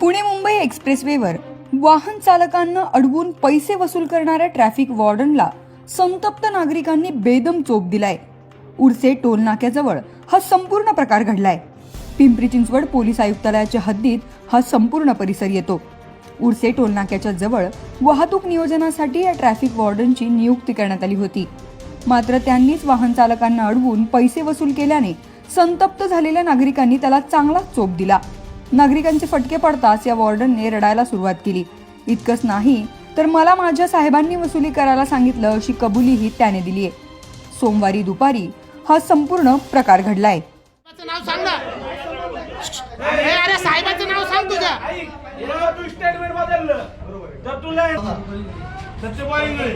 पुणे मुंबई एक्सप्रेसवेवर वाहन चालकांना अडवून पैसे वसूल करणाऱ्या ट्रॅफिक वॉर्डनला संतप्त नागरिकांनी बेदम चोप दिलाय. उर्से टोल नाक्याजवळ हा संपूर्ण प्रकार घडलाय. पिंपरी चिंचवड पोलीस आयुक्तालयाच्या हद्दीत हा संपूर्ण परिसर येतो. उर्से टोल नाक्याच्या जवळ वाहतूक नियोजनासाठी या ट्रॅफिक वॉर्डनची नियुक्ती करण्यात आली होती. मात्र त्यांनीच वाहन चालकांना अडवून पैसे वसूल केल्याने संतप्त झालेल्या नागरिकांनी त्याला चांगलाच चोप दिला. नागरिकांचे फटके पडताच या वॉर्डनने रडायला सुरुवात केली. इतकंच नाही तर मला माझ्या साहेबांनी वसुली करायला सांगितलं अशी कबुलीही त्याने दिलीये सोमवारी दुपारी हा संपूर्ण प्रकार घडलाय. साहेबाचं नाव सांग ना. ए, अरे साहेबाचं नाव सांग तुझ्या. सत्यपाल इंगळे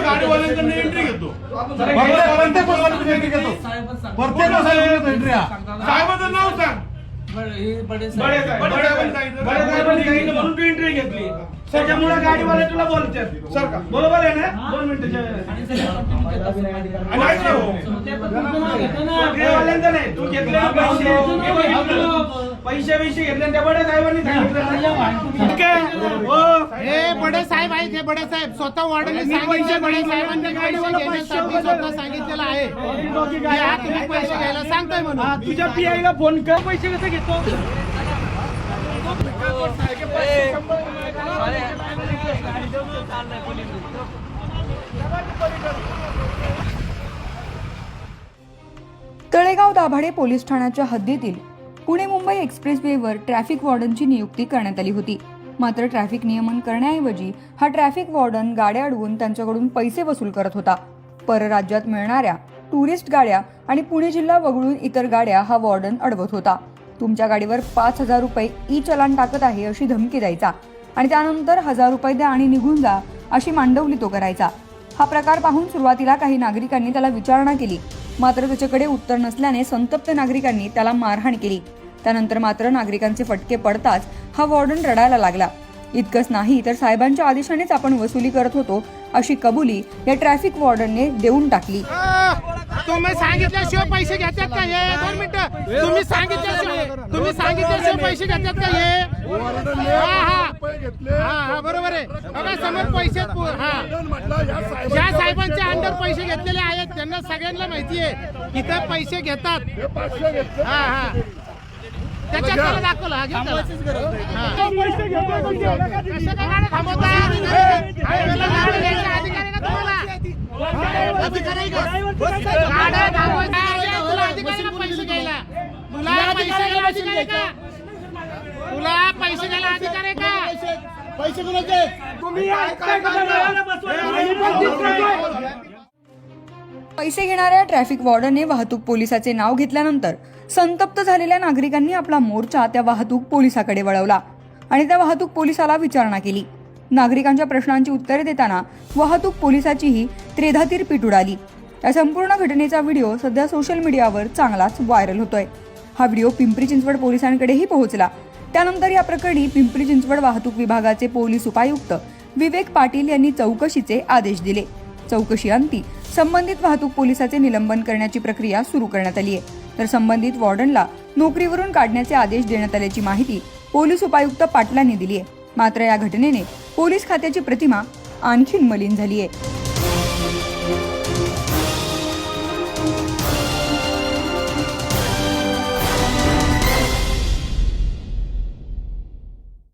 गाडीवाल्यांकडनं एंट्री घेतो. प्रत्येक बसवाल्याकडनं एंट्री घेतो. प्रत्येक बसवाल्याकडनं एंट्री हा. साहेबाचं नाव सांग. बडे साहेब. बडे साहेबांनी सांगितलं म्हणून तू एंट्री घेतली. त्याच्यामुळे गाडीवाले तुला बोलतात. सर का? बरोबर आहे ना? दोन नाही. तू घेतले पैसे. पैसे पैसे घेतले त्या बडे साहेबांनी सांगितलं. बडे साहेब आहेत हे बडे साहेब स्वतः पैसे सांगितले बडे साहेबांनी पैसे घेण्यासाठी स्वतः सांगितलेलं आहे. की हा तुम्ही पैसे घ्यायला सांगताय हा, म्हणून तुझ्या पीआय ला फोन कर पैसे कसे घेतो? तळेगाव दाभाडे पोलीस ठाण्याच्या हद्दीतील पुणे मुंबई एक्सप्रेसवेवर ट्रॅफिक वॉर्डनची नियुक्ती करण्यात आली होती. मात्र ट्रॅफिक नियमन करण्याऐवजी हा ट्रॅफिक वॉर्डन गाड्या अडवून त्यांच्याकडून पैसे वसूल करत होता. परराज्यात मिळणाऱ्या टुरिस्ट गाड्या आणि पुणे जिल्हा वगळून इतर गाड्या हा वॉर्डन अडवत होता. तुमच्या गाडीवर पाच हजार रुपये ई चलान टाकत आहे अशी धमकी द्यायचा आणि त्यानंतर हजार रुपये द्या आणि निघून जा अशी मांडवली तो करायचा. हा प्रकार पाहून सुरुवातीला काही नागरिकांनी त्याला विचारणा केली. मात्र त्याच्याकडे उत्तर नसल्याने संतप्त नागरिकांनी त्याला मारहाण केली. त्यानंतर मात्र नागरिकांचे फटके पडताच हा वॉर्डन रडायला लागला. इतकंच नाही तर साहेबांच्या आदेशानेच आपण वसुली करत होतो अशी कबुली या ट्रॅफिक वॉर्डनने देऊन टाकली. तुम्ही सांगितल्याशिवाय पैसे घेतात का हे? दोन मिनिटं. तुम्ही सांगितल्याशिवाय तुम्ही सांगितल्याशिवाय पैसे घेतात का हे? हा हा. हा हा बरोबर आहे. बघा समोर पैसे हा. ज्या साहेबांच्या अंडर पैसे घेतलेले आहेत त्यांना सगळ्यांना माहिती आहे. इथं पैसे घेतात. हा हा. त्याच्यात त्याला दाखवलं हा, घेऊ त्याला. कसं काय गाड्या थांबवताय? हायवेला गाडी घ्यायचा अधिकार आहे का तुम्हाला? अधिकार आहे का? गाड्या थांबवायच्या आहे, तुला अधिकार आहे का पैसे घ्यायला. तुला पैसे घ्यायला अधिकार आहे का? तुला पैसे घ्यायला अधिकार आहे का? पैसे कोणाचे? तुम्ही? पैसे घेणाऱ्या ट्रॅफिक वॉर्डनने वाहतूक पोलिसाचे नाव घेतल्यानंतर संतप्त झालेल्या नागरिकांनी आपला मोर्चा त्या वाहतूक पोलिसाकडे वळवला आणि त्या वाहतूक पोलिसाला विचारणा केली. नागरिकांच्या प्रश्नांची उत्तरे देताना वाहतूक पोलिसाचीही त्रेधातीर पीठ उडाली. या संपूर्ण घटनेचा व्हिडिओ सध्या सोशल मीडियावर चांगलाच व्हायरल होतोय. हा व्हिडिओ पिंपरी चिंचवड पोलिसांकडेही पोहोचला. त्यानंतर या प्रकरणी पिंपरी चिंचवड वाहतूक विभागाचे पोलीस उपायुक्त विवेक पाटील यांनी चौकशीचे आदेश दिले. चौकशी अंती संबंधित वाहतूक पोलिसाचे निलंबन करण्याची प्रक्रिया सुरू करण्यात आली आहे तर संबंधित वॉर्डनला नोकरीवरून काढण्याचे आदेश देण्यात आल्याची माहिती पोलीस उपायुक्त पाटलांनी दिली आहे. मात्र या घटनेने पोलीस खात्याची प्रतिमा आणखीन मलिन झाली आहे.